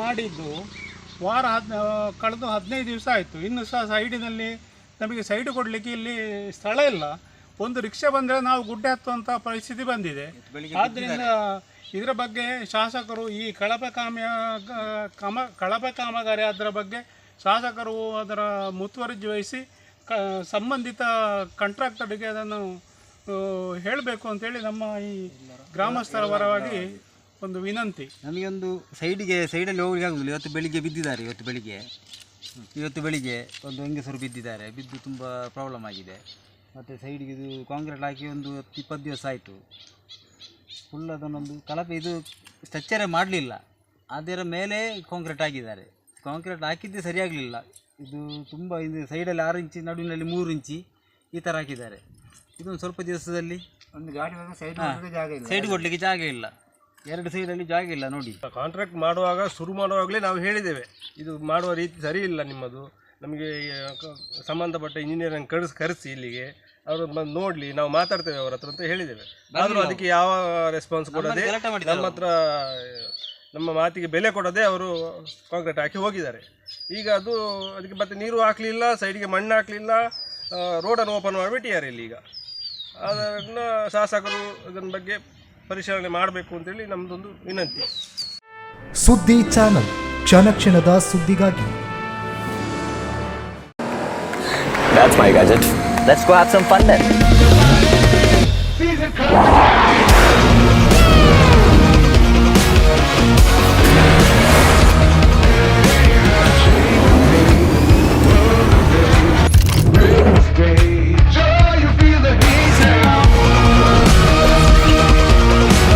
ಮಾಡಿದ್ದು ವಾರ ಹದ್ ಕಳೆದು ಹದಿನೈದು ದಿವಸ ಆಯಿತು. ಇನ್ನು ಸಹ ಸೈಡಿನಲ್ಲಿ ನಮಗೆ ಸೈಡ್ ಕೊಡಲಿಕ್ಕೆ ಇಲ್ಲಿ ಸ್ಥಳ ಇಲ್ಲ. ಒಂದು ರಿಕ್ಷಾ ಬಂದರೆ ನಾವು ಗುಡ್ಡೆ ಹತ್ತುವಂಥ ಪರಿಸ್ಥಿತಿ ಬಂದಿದೆ. ಆದ್ದರಿಂದ ಇದರ ಬಗ್ಗೆ ಶಾಸಕರು ಈ ಕಳಪೆ ಕಾಮ ಕಾಮ ಕಳಪೆ ಕಾಮಗಾರಿ ಅದರ ಬಗ್ಗೆ ಶಾಸಕರು ಅದರ ಮುತುವರ್ಜಿ ವಹಿಸಿ ಕ ಸಂಬಂಧಿತ ಕಾಂಟ್ರಾಕ್ಟರ್ಗೆ ಅದನ್ನು ಹೇಳಬೇಕು ಅಂತೇಳಿ ನಮ್ಮ ಈ ಗ್ರಾಮಸ್ಥರ ಪರವಾಗಿ ಒಂದು ವಿನಂತಿ. ನಮಗೊಂದು ಸೈಡಿಗೆ ಸೈಡಲ್ಲಿ ಹೋಗ್ಲಿಕ್ಕೆ ಆಗುದಿಲ್ಲ. ಇವತ್ತು ಬೆಳಿಗ್ಗೆ ಬಿದ್ದಿದ್ದಾರೆ ಇವತ್ತು ಬೆಳಿಗ್ಗೆ. ಇವತ್ತು ಬೆಳಿಗ್ಗೆ ಒಂದು ಹೆಂಗಸರು ಬಿದ್ದಿದ್ದಾರೆ. ಬಿದ್ದು ತುಂಬ ಪ್ರಾಬ್ಲಮ್ ಆಗಿದೆ. ಮತ್ತು ಸೈಡಿಗೆ ಇದು ಕಾಂಕ್ರೀಟ್ ಹಾಕಿ ಒಂದು ಹತ್ತು ಇಪ್ಪತ್ತು ದಿವಸ ಆಯಿತು. ಫುಲ್ ಅದನ್ನೊಂದು ಕಳಪೆ ಇದು ಸ್ಟ್ರಕ್ಚರೇ ಮಾಡಲಿಲ್ಲ. ಅದರ ಮೇಲೆ ಕಾಂಕ್ರೀಟ್ ಹಾಕಿದ್ದಾರೆ. ಕಾಂಕ್ರೀಟ್ ಹಾಕಿದ್ದೇ ಸರಿಯಾಗಲಿಲ್ಲ. ಇದು ತುಂಬ ಇದು ಸೈಡಲ್ಲಿ ಆರು ಇಂಚಿ ನಡುವಿನಲ್ಲಿ ಮೂರು ಇಂಚಿ ಈ ಥರ ಹಾಕಿದ್ದಾರೆ. ಇದೊಂದು ಸ್ವಲ್ಪ ದಿವಸದಲ್ಲಿ ಒಂದು ಗಾಡಿ ಸೈಡ್ ಸೈಡ್ ಕೊಡಲಿಕ್ಕೆ ಜಾಗ ಇಲ್ಲ. ಎರಡು ಸೈಡಲ್ಲಿ ಜಾಗ ಇಲ್ಲ ನೋಡಿ. ಕಾಂಟ್ರಾಕ್ಟ್ ಮಾಡುವಾಗ ಶುರು ಮಾಡುವಾಗಲೇ ನಾವು ಹೇಳಿದ್ದೇವೆ. ಇದು ಮಾಡುವ ರೀತಿ ಸರಿ ಇಲ್ಲ ನಿಮ್ಮದು. ನಮಗೆ ಸಂಬಂಧಪಟ್ಟ ಇಂಜಿನಿಯರನ್ನು ಕರೆಸಿ ಕರೆಸಿ ಇಲ್ಲಿಗೆ. ಅವರು ಬಂದು ನೋಡಲಿ ನಾವು ಮಾತಾಡ್ತೇವೆ ಅವ್ರ ಹತ್ರ ಅಂತ ಹೇಳಿದ್ದೇವೆ. ಆದರೂ ಅದಕ್ಕೆ ಯಾವ ರೆಸ್ಪಾನ್ಸ್ ಕೊಡದೆ ನಮ್ಮ ಹತ್ರ ನಮ್ಮ ಮಾತಿಗೆ ಬೆಲೆ ಕೊಡದೆ ಅವರು ಕಾಂಕ್ರೀಟ್ ಹಾಕಿ ಹೋಗಿದ್ದಾರೆ. ಈಗ ಅದು ಅದಕ್ಕೆ ಮತ್ತೆ ನೀರು ಹಾಕಲಿಲ್ಲ ಸೈಡಿಗೆ ಮಣ್ಣು ಹಾಕಲಿಲ್ಲ ರೋಡನ್ನು ಓಪನ್ ಮಾಡಿಬಿಟ್ಟಿದ್ದಾರೆ ಇಲ್ಲಿ ಈಗ. ಅದನ್ನು ಶಾಸಕರು ಅದನ್ನ ಬಗ್ಗೆ ಪರಿಶೀಲನೆ ಮಾಡಬೇಕು ಅಂತೇಳಿ ನಮ್ಮದೊಂದು ವಿನಂತಿ ಸುದ್ದಿ ಚಾನಲ್ ಕ್ಷಣ ಕ್ಷಣದ ಸುದ್ದಿಗಾಗಿ That's my gadget. Let's go have some fun then.